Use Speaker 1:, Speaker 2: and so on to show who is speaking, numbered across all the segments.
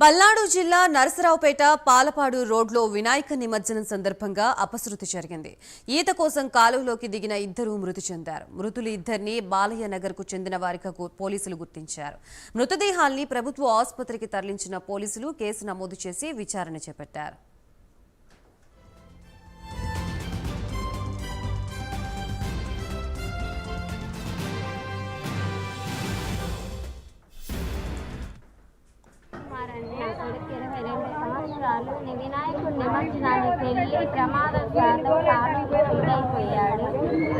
Speaker 1: పల్నాడు జిల్లా నరసరావుపేట పాలపాడు రోడ్లో వినాయక నిమజ్జనం సందర్భంగా అపశృతి జరిగింది. ఈత కోసం కాలువలోకి దిగిన ఇద్దరు మృతి చెందారు. మృతులు ఇద్దరిని బాలయ్య నగర్కు చెందిన వారిగా పోలీసులు గుర్తించారు. మృతదేహాల్ని ప్రభుత్వ ఆసుపత్రికి తరలించిన పోలీసులు కేసు నమోదు చేసి విచారణ చేపట్టారు.
Speaker 2: కొడుకు ఇరవై రెండు సంవత్సరాలు వినాయకుడి నిమజ్జనానికి వెళ్ళి ప్రమాదవశాత్తు కాలువలో ఇదైపోయాడు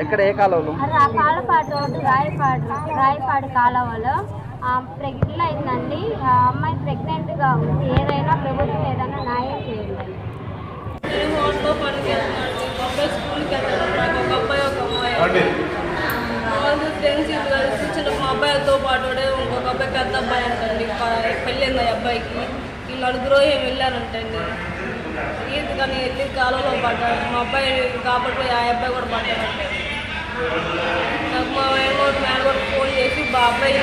Speaker 3: ఎక్కడ ఏ
Speaker 2: ఆ పాలపాడు రోడ్డు రాయపాడు రాయపాడు కాలువలో. ప్రెగ్నెంట్ అయిందండి. ఆ అమ్మాయి ప్రెగ్నెంట్గా ఉంది. ఏదైనా ప్రభుత్వం ఏదైనా న్యాయం చేయండి.
Speaker 4: వాళ్ళు ఫ్రెండ్స్ కలిసి చిన్న మా అబ్బాయిలతో పాటు ఇంకొక అబ్బాయి పెద్ద అబ్బాయి అంటండి. ప- పెళ్ళింది ఆ అబ్బాయికి. వీళ్ళు నలుగురు ఏం వెళ్ళారంటండి ఈత కానీ వెళ్ళి కాలంలో పడ్డాడు మా అబ్బాయి కాబట్టి ఆ అబ్బాయి కూడా పడ్డాడంటే. నాకు మా మేనగోడు మేనగోడు ఫోన్ చేసి మా అబ్బాయి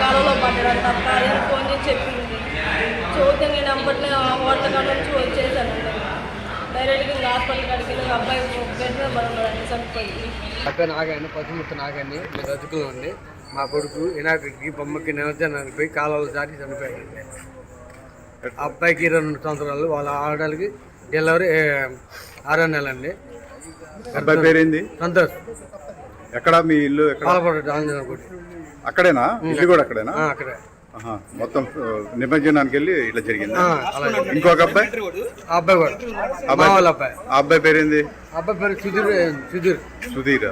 Speaker 4: కాలంలో పడ్డాడు తప్ప అని ఫోన్ చేసి చెప్పింది. చూస్తే నేను అప్పట్లో హోటల్ కాడ నుంచి వచ్చేసానండి డైరెక్ట్గా ఇంకా హాస్పిటల్ కాడికి వెళ్ళి అబ్బాయి బెడ్ మీద పడున్నాడు చనిపోయి.
Speaker 3: నా పేరు నాగాయని పసుమూర్తి నాగాయని నేను రజకులండి మా కొడుకు వినాయకుడికి బొమ్మకి నిమజ్జనానికి పోయి కాలువలు దాటి చనిపోయాడు అబ్బాయికి ఇరవై రెండు సంవత్సరాలు వాళ్ళ ఆడలకి డెలివరీ ఆరో నెల అండి
Speaker 5: అబ్బాయి పేరేంది?
Speaker 3: సంతోష్.
Speaker 5: ఎక్కడ మీ ఇల్లు
Speaker 3: పాలపడ
Speaker 5: అక్కడేనా? ఇల్లు కూడా అక్కడేనా?
Speaker 3: అక్కడే.
Speaker 5: మొత్తం నిమజ్జనానికి వెళ్ళి ఇట్లా జరిగింది? ఇంకొక అబ్బాయి?
Speaker 3: ఆ అబ్బాయి కూడా. అబ్బాయి
Speaker 5: అబ్బాయి. పేరేంది?
Speaker 3: అబ్బాయి పేరు సుధీర్ సుధీర్.
Speaker 5: సుధీర్.